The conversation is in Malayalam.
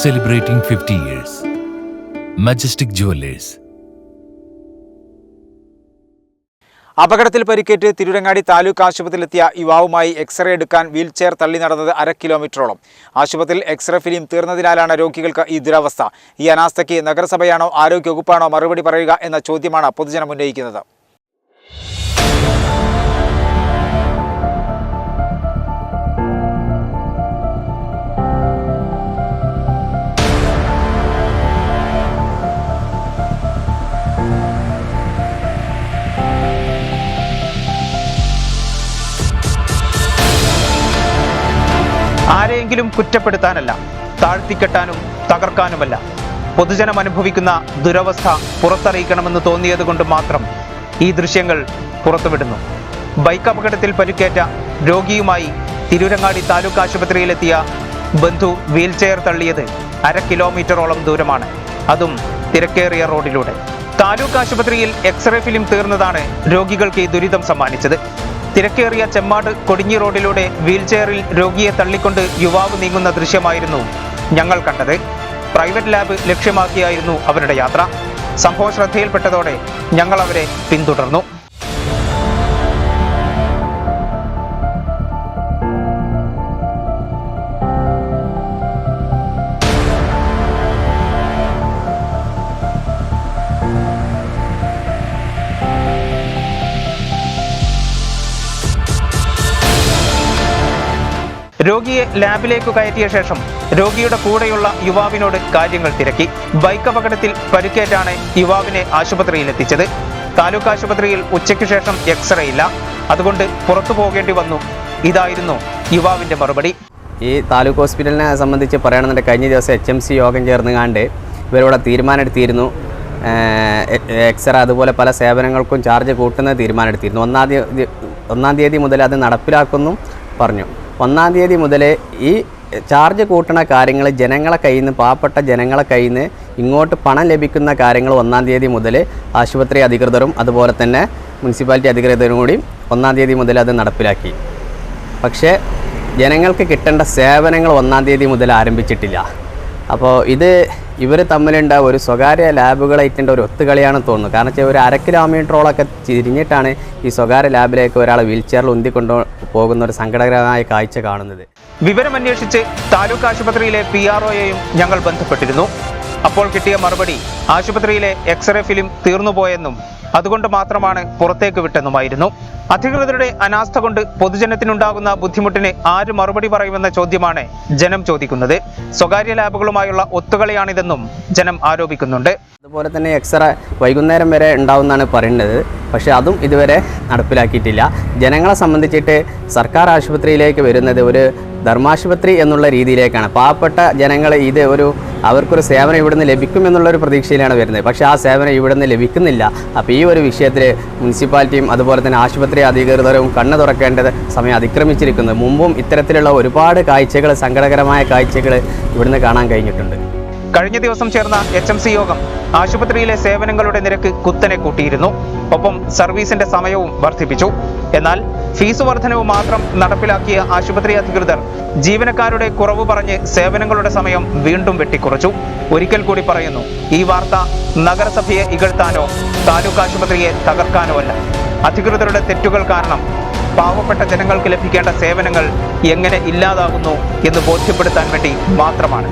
celebrating 50 years. Majestic Jewelers. അപകടത്തിൽ പരിക്കേറ്റ് തിരുരങ്ങാടി താലൂക്ക് ആശുപത്രിയിലെത്തിയ യുവാവുമായി എക്സ്റേ എടുക്കാൻ വീൽചെയർ തള്ളി നടന്നത് അര കിലോമീറ്ററോളം ആശുപത്രിയിൽ എക്സ്റേ ഫിലിം തീർന്നതിനാലാണ് രോഗികൾക്ക് ഈ ദുരവസ്ഥ ഈ അനാസ്ഥയ്ക്ക് നഗരസഭയാണോ ആരോഗ്യവകുപ്പാണോ മറുപടി പറയുക എന്ന ചോദ്യമാണ് പൊതുജനം ഉന്നയിക്കുന്നത് ആരെയെങ്കിലും കുറ്റപ്പെടുത്താനല്ല താഴ്ത്തിക്കെട്ടാനും തകർക്കാനുമല്ല. പൊതുജനം അനുഭവിക്കുന്ന ദുരവസ്ഥ പുറത്തറിയിക്കണമെന്ന് തോന്നിയത് കൊണ്ട് മാത്രം ഈ ദൃശ്യങ്ങൾ പുറത്തുവിടുന്നു. ബൈക്ക് അപകടത്തിൽ പരിക്കേറ്റ രോഗിയുമായി തിരൂരങ്ങാടി താലൂക്ക് ആശുപത്രിയിലെത്തിയ ബന്ധു വീൽചെയർ തള്ളിയത് അര കിലോമീറ്ററോളം ദൂരമാണ്. അതും തിരക്കേറിയ റോഡിലൂടെ. താലൂക്ക് ആശുപത്രിയിൽ എക്സ്റേ ഫിലിം തീർന്നതാണ് രോഗികൾക്ക് ഈ ദുരിതം സമ്മാനിച്ചത്. തിരക്കേറിയ ചെമ്മാട് കൊടിഞ്ഞി റോഡിലൂടെ വീൽചെയറിൽ രോഗിയെ തള്ളിക്കൊണ്ട് യുവാവ് നീങ്ങുന്ന ദൃശ്യമായിരുന്നു ഞങ്ങൾ കണ്ടത്. പ്രൈവറ്റ് ലാബ് ലക്ഷ്യമാക്കിയായിരുന്നു അവരുടെ യാത്ര. സംഭവ ശ്രദ്ധയിൽപ്പെട്ടതോടെ ഞങ്ങൾ അവരെ പിന്തുടർന്നു. രോഗിയെ ലാബിലേക്ക് കയറ്റിയ ശേഷം രോഗിയുടെ കൂടെയുള്ള യുവാവിനോട് കാര്യങ്ങൾ തിരക്കി. ബൈക്ക് അപകടത്തിൽ പരുക്കേറ്റാണ് യുവാവിനെ ആശുപത്രിയിൽ എത്തിച്ചത് താലൂക്ക് ആശുപത്രിയിൽ ഉച്ചയ്ക്ക് ശേഷം എക്സ്റേ ഇല്ല. അതുകൊണ്ട് പുറത്തു പോകേണ്ടി വന്നു. ഇതായിരുന്നു യുവാവിന്റെ മറുപടി. ഈ താലൂക്ക് ഹോസ്പിറ്റലിനെ സംബന്ധിച്ച് പറയണമെന്നുണ്ട് കഴിഞ്ഞ ദിവസം എച്ച് എം സി യോഗം ചേർന്ന് കണ്ട് ഇവരിവിടെ തീരുമാനമെടുത്തിരുന്നു. എക്സ്റേ അതുപോലെ പല സേവനങ്ങൾക്കും ചാർജ് കൂട്ടുന്ന തീരുമാനമെടുത്തിരുന്നു. ഒന്നാം തീയതി ഒന്നാം തീയതി മുതൽ അത് നടപ്പിലാക്കുന്നു പറഞ്ഞു. ഒന്നാം തീയതി മുതൽ ഈ ചാർജ് കൂട്ടണ കാര്യങ്ങൾ ജനങ്ങളെ കയ്യിൽ നിന്ന് പാവപ്പെട്ട ജനങ്ങളെ കയ്യിൽ നിന്ന് ഇങ്ങോട്ട് പണം ലഭിക്കുന്ന കാര്യങ്ങൾ ഒന്നാം തീയതി മുതൽ ആശുപത്രി അധികൃതരും അതുപോലെ തന്നെ മുനിസിപ്പാലിറ്റി അധികൃതരും കൂടി ഒന്നാം തീയതി മുതൽ അത് നടപ്പിലാക്കി. പക്ഷേ ജനങ്ങൾക്ക് കിട്ടേണ്ട സേവനങ്ങൾ ഒന്നാം തീയതി മുതൽ ആരംഭിച്ചിട്ടില്ല. അപ്പോൾ ഇത് ഇവർ തമ്മിലുണ്ട ഒരു സ്വകാര്യ ലാബുകളായിട്ടുണ്ട് ഒരു ഒത്തുകളിയാണെന്ന് തോന്നുന്നു. കാരണം വെച്ചാൽ ഒരു അര കിലോമീറ്ററോളൊക്കെ തിരിഞ്ഞിട്ടാണ് ഈ സ്വകാര്യ ലാബിലേക്ക് ഒരാളെ വീൽ ചെയറിൽ ഉന്തിക്കൊണ്ട് പോകുന്ന ഒരു സങ്കടകരമായ കാഴ്ച കാണുന്നത്. വിവരമന്വേഷിച്ച് താലൂക്ക് ആശുപത്രിയിലെ പി ആർ ഒയെയും ഞങ്ങൾ ബന്ധപ്പെട്ടിരുന്നു. അപ്പോൾ കിട്ടിയ മറുപടി ആശുപത്രിയിലെ എക്സ്റേ ഫിലിം തീർന്നുപോയെന്നും അതുകൊണ്ട് മാത്രമാണ് പുറത്തേക്ക് വിട്ടെന്നുമായിരുന്നു. അധികൃതരുടെ അനാസ്ഥ കൊണ്ട് പൊതുജനത്തിനുണ്ടാകുന്ന ബുദ്ധിമുട്ടിന് ആര് മറുപടി പറയുമെന്ന ചോദ്യമാണ് ജനം ചോദിക്കുന്നത്. സ്വകാര്യ ലാബുകളുമായുള്ള ഒത്തുകളിയാണിതെന്നും ജനം ആരോപിക്കുന്നുണ്ട്. അതുപോലെ തന്നെ എക്സ്റേ വൈകുന്നേരം വരെ ഉണ്ടാവുമെന്നാണ് പറയുന്നത്. പക്ഷേ അതും ഇതുവരെ നടപ്പിലാക്കിയിട്ടില്ല. ജനങ്ങളെ സംബന്ധിച്ചിട്ട് സർക്കാർ ആശുപത്രിയിലേക്ക് വരുന്നത് ഒരു ധർമാശുപത്രി എന്നുള്ള രീതിയിലേക്കാണ്. പാവപ്പെട്ട ജനങ്ങൾ ഇത് ഒരു അവർക്കൊരു സേവനം ഇവിടുന്ന് ലഭിക്കുമെന്നുള്ളൊരു പ്രതീക്ഷയിലാണ് വരുന്നത്. പക്ഷേ ആ സേവനം ഇവിടുന്ന് ലഭിക്കുന്നില്ല. അപ്പോൾ ഈ ഒരു വിഷയത്തിൽ മുനിസിപ്പാലിറ്റിയും അതുപോലെ തന്നെ ആശുപത്രി അധികൃതരും കണ്ണു തുറക്കേണ്ടത് സമയം അതിക്രമിച്ചിരിക്കുന്നത് മുമ്പും ഇത്തരത്തിലുള്ള ഒരുപാട് കാഴ്ചകൾ സങ്കടകരമായ കാഴ്ചകൾ ഇവിടുന്ന് കാണാൻ കഴിഞ്ഞിട്ടുണ്ട്. കഴിഞ്ഞ ദിവസം ചേർന്ന എച്ച് എം സി യോഗം ആശുപത്രിയിലെ സേവനങ്ങളുടെ നിരക്ക് കുത്തനെ കൂട്ടിയിരുന്നു. ഒപ്പം സർവീസിന്റെ സമയവും വർദ്ധിപ്പിച്ചു. എന്നാൽ ഫീസ് വർധനവ് മാത്രം നടപ്പിലാക്കിയ ആശുപത്രി അധികൃതർ ജീവനക്കാരുടെ കുറവ് പറഞ്ഞ് സേവനങ്ങളുടെ സമയം വീണ്ടും വെട്ടിക്കുറച്ചു. ഒരിക്കൽ കൂടി പറയുന്നു ഈ വാർത്ത നഗരസഭയെ ഇകഴ്ത്താനോ താലൂക്ക് ആശുപത്രിയെ തകർക്കാനോ അല്ല. അധികൃതരുടെ തെറ്റുകൾ കാരണം പാവപ്പെട്ട ജനങ്ങൾക്ക് ലഭിക്കേണ്ട സേവനങ്ങൾ എങ്ങനെ ഇല്ലാതാകുന്നു എന്ന് ബോധ്യപ്പെടുത്താൻ വേണ്ടി മാത്രമാണ്.